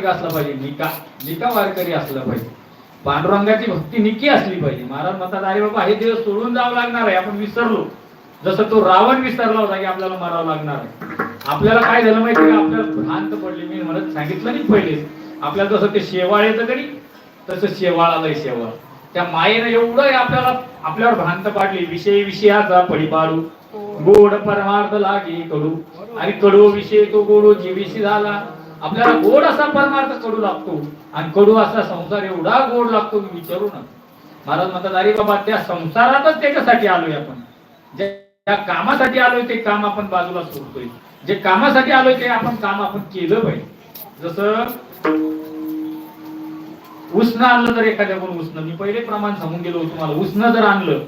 कार्तिक असला पाहिजे निका निका वारकरी असला पाहिजे. पांडुरंगाची भक्ती निकी असली पाहिजे. महाराज म्हणतात अरे बाबा हे दिवस सोडून जावं लागणार आहे आपण विसरलो. जसं तो रावण विसरला होता की आपल्याला मारावं लागणार आहे. आपल्याला काय झालं माहिती का? आपल्याला भ्रांत पडली. मी म्हणत सांगितलं नाही पहिले. आपल्याला जसं ते शेवाळ येतं कधी तसं शेवाळ आलंय शेवाळ. त्या मायेनं एवढं आपल्याला आपल्यावर भ्रांत पाडली. विषय विषयाचा पडी पाडू गोड परमार्थ लागे कडू आणि कडू विषय तो गोडो जीविषी झाला. आपल्याला गोड असा परमार्थ कडू लागतो आणि कडू असा संसार एवढा गोड लागतो की विचारू ना महाराज म्हणतात अरे बाबा त्या संसारातच त्याच्यासाठी आलोय आपण. ज्या कामासाठी आलोय ते काम आपण बाजूला सोडतोय. जे कामासाठी आलोय ते आपण काम आपण केलं पाहिजे. जसं उष्ण आणलं जर एखाद्याकडून उष्ण मी पहिले प्रमाण सांगून गेलो तुम्हाला. उष्ण जर आणलं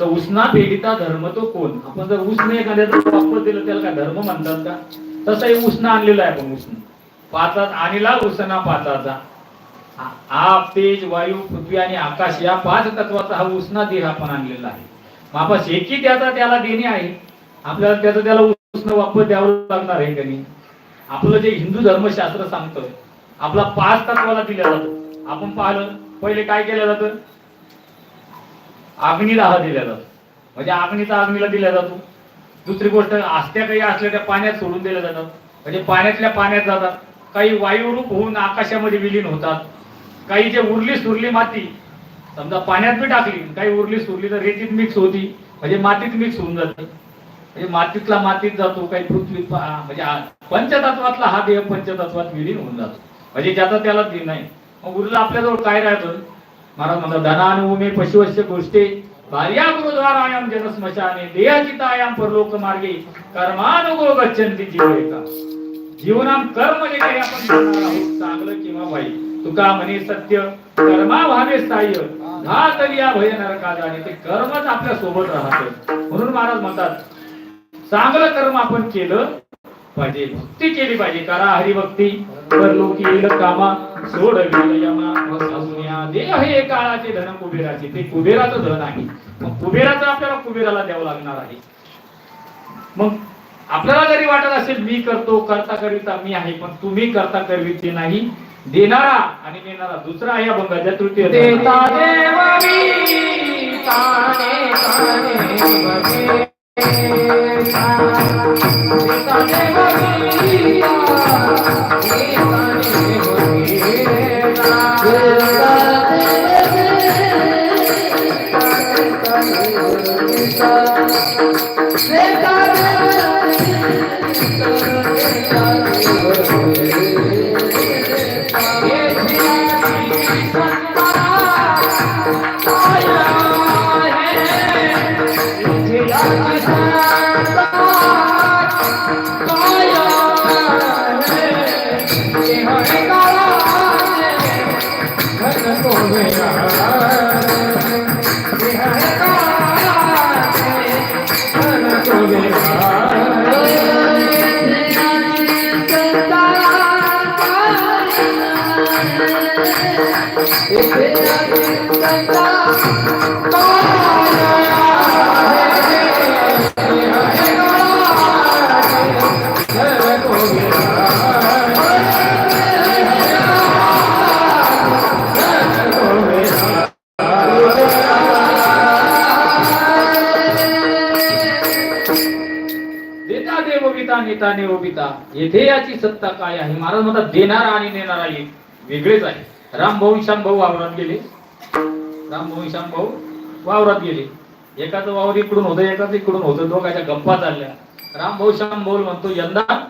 तर उष्णा फेडिता धर्म तो कोण? आपण जर उष्ण एखाद्याचं वापर दिलं त्याला काय धर्म म्हणतात का? तसं हे उष्ण आणलेलं आहे आपण उष्ण पाचात आणला उसना पाचाचा आप तेज वायू पृथ्वी आणि आकाश या पाच तत्वाचा हा उष्णा देह आपण आणलेला आहे. मापा शेकी त्याचा त्याला देणे आहे. आपल्याला त्याचा त्याला उष्ण वापर द्यावं लागणार आहे त्यांनी आपलं जे हिंदू धर्मशास्त्र सांगतं आपला पाच तत्वाला दिल्या जातो. आपण पाहिलं पहिले काय केलं जातं? अग्निदाह दिल्या जातो. म्हणजे अग्नीचा अग्नीला दिला जातो. दुसरी गोष्ट आस्त्या काही असल्या त्या पाण्यात सोडून दिल्या जातात. म्हणजे पाण्यातल्या पाण्यात जातात. काही वायुरूप होऊन आकाशामध्ये विलीन होतात. काही जे उरली सुरली माती समजा पाण्यात बी टाकली काही उरली सुरली तर रेतीत मिक्स होती म्हणजे मातीत मिक्स होऊन जाते. म्हणजे मातीतला मातीत जातो काही पृथ्वी म्हणजे पंचतत्वातला हा देह पंचतत्वात विलीन होऊन जातो. म्हणजे ज्याचा त्याला दिन नाही. मग उरलं आपल्याजवळ काय राहतं महाराज म्हणतात धनानुमे पशुवश्य गोष्टी भार्या गुरुद्वारायाम जनस्मशाने देहाचितायाम परलोक मार्गे कर्मानुगो गच्छन्ति जीवयता जीवनाम कर्म जे काही आपण करणार आहोत चांगलं किंवा वाईट तुका म्हणे सत्य कर्मा व्हावे स्थाय्य तरी या भय नरका आणि ते कर्मच आपल्यासोबत राहत. म्हणून महाराज म्हणतात चांगलं कर्म आपण केलं पाहिजे भक्ती केली पाहिजे. करा हरिभक्ती लोक येईल कामा सोड यमा देह हे काळाचे धन कुबेराचे. ते कुबेराचं धन आहे. मग कुबेराचं आपल्याला कुबेराला द्यावं लागणार आहे. मग आपल्याला जरी वाटत असेल मी करतो करता करिता मी आहे पण तुम्ही करता करविते नाही देणारा आणि नेणारा दुसरा आहे अभंगाच्या तृतीय देता देव मी ताने ताने बगे देता देव मी ताने नेता येथे याची सत्ता काय आहे? महाराज म्हणतात देणारा आणि नेणारा एक वेगळेच आहे. राम भाऊ श्याम भाऊ वावरात गेले. राम भाऊ श्याम भाऊ वावरात गेले. एकाचं वावर इकडून होतं एकाच इकडून होतं. दोघांच्या गप्पा चालल्या. राम भाऊ श्याम भाऊ म्हणतो यंदा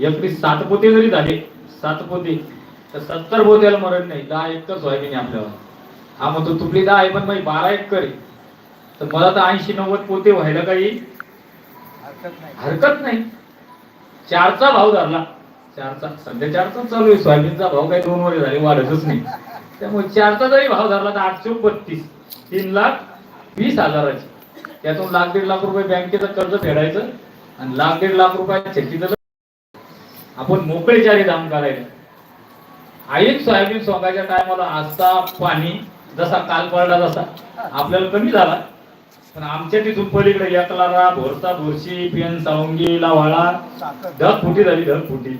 एकरी सात पोते जरी झाले सात पोते तर सत्तर पोत्याला मरण नाही. दहा एकर सोयाबीन आपल्याला. हा म्हणतो तुपली दहा आहे पण बारा एकर आहे तर मला तर ऐंशी नव्वद पोते व्हायला काही हरकत नाही. चारचा भाव धरला. चारचा. सध्या चारचा चालू आहे. सोयाबीनचा भाव काही दोन वर्ष झाले वाढतच नाही. त्यामुळे चारचा जरी भाव धरला तर आठशे बत्तीस तीन लाख वीस हजाराची. त्यातून लाख दीड लाख रुपये बँकेचं कर्ज फेडायचं आणि लाख दीड लाख रुपये शेतीचं आपण मोकळे चारी दाम करायला आईक सोयाबीन सोंगाच्या टायमाला आजचा पाणी जसा काल पडला तसा आपल्याला कमी झाला. पण आमच्या तिथून पलीकडे एकलारा भोरसा भोरशी पेन सावंगी लावाळा. ढग फुटी झाली ढग फुटी